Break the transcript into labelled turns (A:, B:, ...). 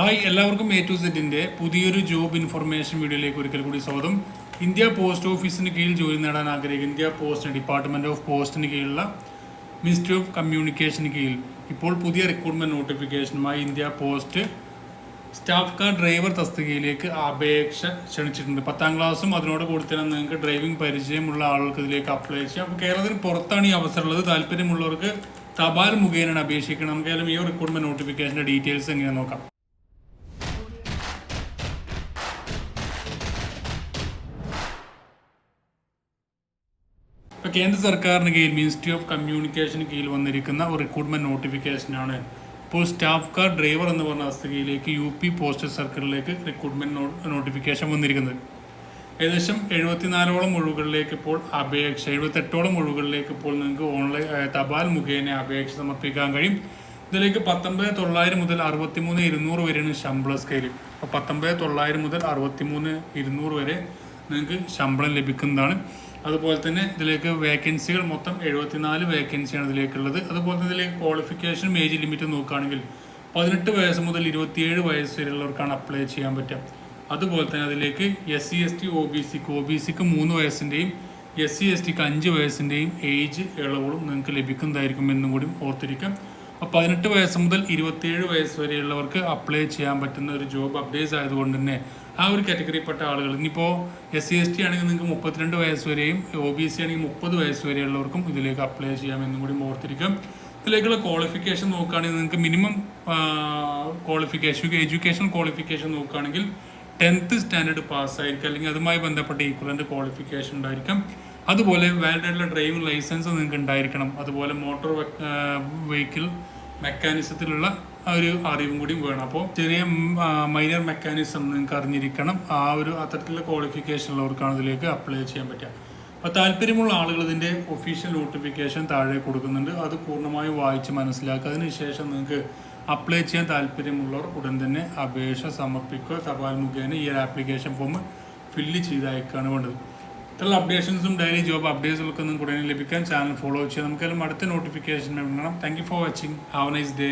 A: Hi എല്ലാവർക്കും A to സെറ്റിന്റെ പുതിയൊരു ജോബ് ഇൻഫർമേഷൻ വീഡിയോയിലേക്ക് ഒരിക്കൽ കൂടി സ്വാഗതം. ഇന്ത്യ പോസ്റ്റ് ഓഫീസിന് കീഴിൽ ജോലി നേടാൻ ആഗ്രഹിക്കുന്ന ഇന്ത്യ പോസ്റ്റ് ഡിപ്പാർട്ട്മെന്റ് ഓഫ് പോസ്റ്റിന് കീഴിലുള്ള മിനിസ്ട്രി ഓഫ് കമ്മ്യൂണിക്കേഷന് കീഴിൽ ഇപ്പോൾ പുതിയ recruitment നോട്ടിഫിക്കേഷനുമായി India post staff car driver തസ്തികയിലേക്ക് അപേക്ഷ ക്ഷണിച്ചിട്ടുണ്ട്. പത്താം ക്ലാസ്സും അതിനോട് കൂടി തന്നെ നിങ്ങൾക്ക് ഡ്രൈവിംഗ് പരിചയമുള്ള ആളുകൾക്ക് ഇതിലേക്ക് അപ്ലൈ ചെയ്യാം. അപ്പോൾ കേരളത്തിന് പുറത്താണ് ഈ അവസരമുള്ളത് താല്പര്യമുള്ളവർക്ക് തപാൽ മുഖേനയാണ് അപേക്ഷിക്കണം. നമുക്ക് ഏതായാലും ഈ റിക്രൂട്ട്മെന്റ് നോട്ടിഫിക്കേഷന്റെ ഡീറ്റെയിൽസ് എങ്ങനെ നോക്കാം. ഇപ്പോൾ കേന്ദ്ര സർക്കാരിന് കീഴിൽ മിനിസ്ട്രി ഓഫ് കമ്മ്യൂണിക്കേഷന് കീഴിൽ വന്നിരിക്കുന്ന ഒരു റിക്രൂട്ട്മെന്റ് നോട്ടിഫിക്കേഷനാണ് ഇപ്പോൾ സ്റ്റാഫ് കാർ ഡ്രൈവർ എന്ന് പറഞ്ഞ തസ്തികയിലേക്ക് യു പി പോസ്റ്റൽ സർക്കിളിലേക്ക് റിക്രൂട്ട്മെന്റ് നോട്ടിഫിക്കേഷൻ വന്നിരിക്കുന്നത്. ഏകദേശം എഴുപത്തിനാലോളം ഒഴിവുകളിലേക്ക് ഇപ്പോൾ അപേക്ഷ എഴുപത്തെട്ടോളം ഒഴിവുകളിലേക്ക് ഇപ്പോൾ നിങ്ങൾക്ക് ഓൺലൈൻ തപാൽ മുഖേന അപേക്ഷ സമർപ്പിക്കാൻ കഴിയും. ഇതിലേക്ക് പത്തൊമ്പത് തൊള്ളായിരം മുതൽ അറുപത്തിമൂന്ന് ഇരുന്നൂറ് വരെയാണ് ശമ്പള സ്കെയിൽ. അപ്പോൾ പത്തൊമ്പത് തൊള്ളായിരം മുതൽ അറുപത്തിമൂന്ന് ഇരുന്നൂറ് വരെ നിങ്ങൾക്ക് ശമ്പളം ലഭിക്കുന്നതാണ്. അതുപോലെ തന്നെ ഇതിലേക്ക് വേക്കൻസികൾ മൊത്തം എഴുപത്തിനാല് വേക്കൻസിയാണ് ഇതിലേക്കുള്ളത്. അതുപോലെ തന്നെ ഇതിലേക്ക് ക്വാളിഫിക്കേഷൻ ഏജ് ലിമിറ്റ് നോക്കുകയാണെങ്കിൽ പതിനെട്ട് വയസ്സ് മുതൽ ഇരുപത്തിയേഴ് വയസ്സ് വരെയുള്ളവർക്കാണ് അപ്ലൈ ചെയ്യാൻ പറ്റുക. അതുപോലെ തന്നെ അതിലേക്ക് S C S T O B സിക്ക് ഒ ബി സിക്ക് മൂന്ന് വയസ്സിന്റെയും എസ് സി എസ് ടിക്ക് അഞ്ച് വയസ്സിന്റെയും ഏജ് ഇളവുകളും നിങ്ങൾക്ക് ലഭിക്കുന്നതായിരിക്കും എന്നും കൂടി ഓർത്തിരിക്കാം. അപ്പോൾ പതിനെട്ട് വയസ്സ് മുതൽ ഇരുപത്തിയേഴ് വയസ്സ് വരെയുള്ളവർക്ക് അപ്ലൈ ചെയ്യാൻ പറ്റുന്ന ഒരു ജോബ് അപ്ഡേറ്റ്സ് ആയതുകൊണ്ട് തന്നെ ആ ഒരു കാറ്റഗറിയിൽപ്പെട്ട ആളുകൾ. ഇനിയിപ്പോൾ എസ് സി എസ് ടി ആണെങ്കിൽ നിങ്ങൾക്ക് മുപ്പത്തിരണ്ട് വയസ്സ് വരെയും ഒ ബി സി ആണെങ്കിൽ മുപ്പത് വയസ്സ് വരെയുള്ളവർക്കും ഇതിലേക്ക് അപ്ലൈ ചെയ്യാമെന്നും കൂടി ഓർത്തിരിക്കാം. ഇതിലേക്കുള്ള ക്വാളിഫിക്കേഷൻ നോക്കുകയാണെങ്കിൽ നിങ്ങൾക്ക് മിനിമം ക്വാളിഫിക്കേഷൻ എഡ്യൂക്കേഷൻ ക്വാളിഫിക്കേഷൻ നോക്കുകയാണെങ്കിൽ ടെൻത്ത് സ്റ്റാൻഡേർഡ് പാസ്സായിരിക്കും അല്ലെങ്കിൽ അതുമായി ബന്ധപ്പെട്ട ഈക്വലന്റ് ക്വാളിഫിക്കേഷൻ ഉണ്ടായിരിക്കും. അതുപോലെ വാലിഡ് ആയിട്ടുള്ള ഡ്രൈവിംഗ് ലൈസൻസ് നിങ്ങൾക്ക് ഉണ്ടായിരിക്കണം. അതുപോലെ മോട്ടോർ വെഹിക്കിൾ മെക്കാനിസത്തിലുള്ള ഒരു അറിവും കൂടി വേണം. അപ്പോൾ ചെറിയ മൈനർ മെക്കാനിസം നിങ്ങൾക്ക് അറിഞ്ഞിരിക്കണം. ആ ഒരു അത്തരത്തിലുള്ള ക്വാളിഫിക്കേഷൻ ഉള്ളവർക്കാണ് ഇതിലേക്ക് അപ്ലൈ ചെയ്യാൻ പറ്റുക. അപ്പോൾ താല്പര്യമുള്ള ആളുകൾ ഇതിന്റെ ഒഫീഷ്യൽ നോട്ടിഫിക്കേഷൻ താഴെ കൊടുക്കുന്നുണ്ട്. അത് പൂർണമായും വായിച്ച് മനസ്സിലാക്കുക അതിനുശേഷം നിങ്ങൾക്ക് അപ്ലൈ ചെയ്യാൻ താല്പര്യമുള്ളവർ ഉടൻ തന്നെ അപേക്ഷ സമർപ്പിക്കുക. തപാൽ മുഖേന ഈ ഒരു ആപ്ലിക്കേഷൻ ഫോം ഫില്ല് ചെയ്ത് അയക്കുകയാണ് വേണ്ടത് ഇത്തരം അപ്ഡേഷൻസും ഡെയിലി ജോബ് അപ്ഡേറ്റ്സുകളൊക്കെ നിങ്ങൾക്ക് ഉടനെ ലഭിക്കാൻ ചാനൽ ഫോളോ ചെയ്യുക നമുക്കെല്ലാം അടുത്ത നോട്ടിഫിക്കേഷൻ വേണം thank you for watching have nice day